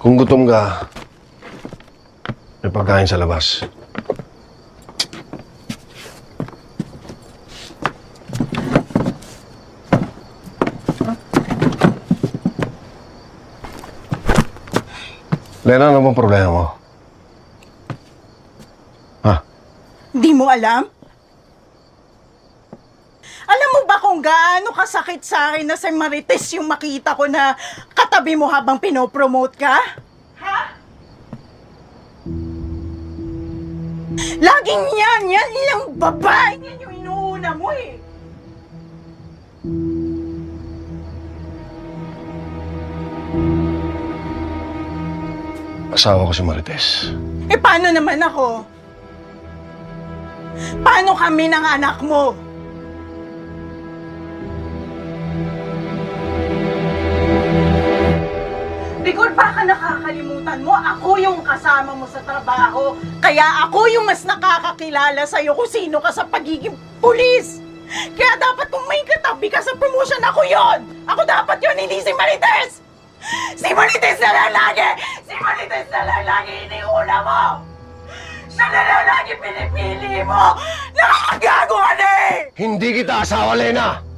Kung gutom ka, may pagkain sa labas. Lena, ano bang problema mo? Ha? Di mo alam? Alam mo ba kung gaano kasakit sa akin na si Marites yung makita ko na katabi mo habang pinopromote ka? Ha? Laging yan, yan yung babae yan yung inuuna mo eh. Asawa ko si Marites. Eh paano naman ako? Paano kami ng anak mo? Bigor, baka nakakalimutan mo, ako yung kasama mo sa trabaho. Kaya ako yung mas nakakakilala sa'yo kung sino ka sa pagiging pulis. Kaya dapat kung may katabi ka sa promotion, ako yon. Ako dapat yon, hindi si Marites! Si Marites na lang lagi! Si Marites na lang lagi iniuna mo! Siya na lang lagi pinipili mo! Nakakagago ka na eh! Hindi kita asawa, Lena!